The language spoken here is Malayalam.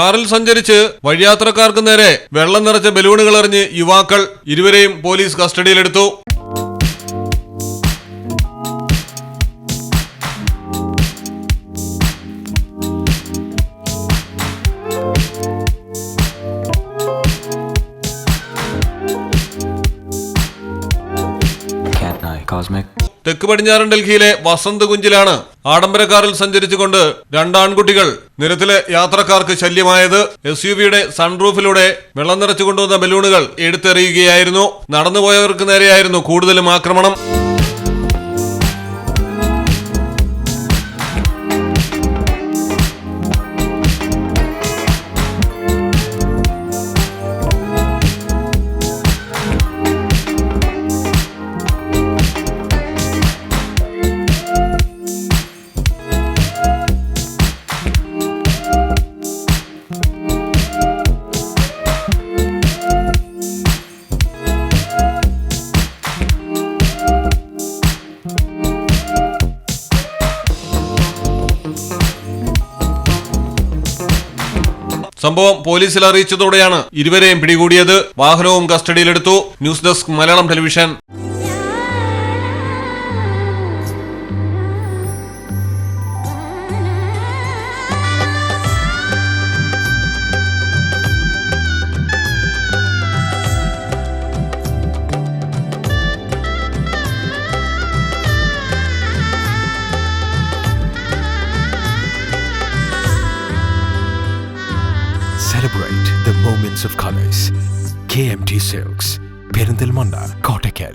കാറിൽ സഞ്ചരിച്ച് വഴിയാത്രക്കാർക്ക് നേരെ വെള്ളം നിറച്ച ബലൂണുകൾ എറിഞ്ഞ് യുവാക്കൾ ഇരുവരെയും പോലീസ് കസ്റ്റഡിയിലെടുത്തു Cosmic. തെക്ക് പടിഞ്ഞാറൻ ഡൽഹിയിലെ വസന്ത് കുഞ്ചിലാണ് ആഡംബര കാറിൽ സഞ്ചരിച്ചുകൊണ്ട് രണ്ടാൺകുട്ടികൾ നിരത്തിലെ യാത്രക്കാർക്ക് ശല്യമായത് എസ് യു വിയുടെ സൺറൂഫിലൂടെ വെള്ളം നിറച്ചുകൊണ്ടുവന്ന ബലൂണുകൾ എടുത്തെറിയുകയായിരുന്നു. നടന്നുപോയവർക്ക് നേരെയായിരുന്നു കൂടുതലും ആക്രമണം. സംഭവം പോലീസിൽ അറിയിച്ചതോടെയാണ് ഇരുവരെയും പിടികൂടിയത്. വാഹനവും കസ്റ്റഡിയിലെടുത്തു. News desk Malayalam television. celebrate the moments of colors. KMT Silks, Perindal Manda, Kottakel.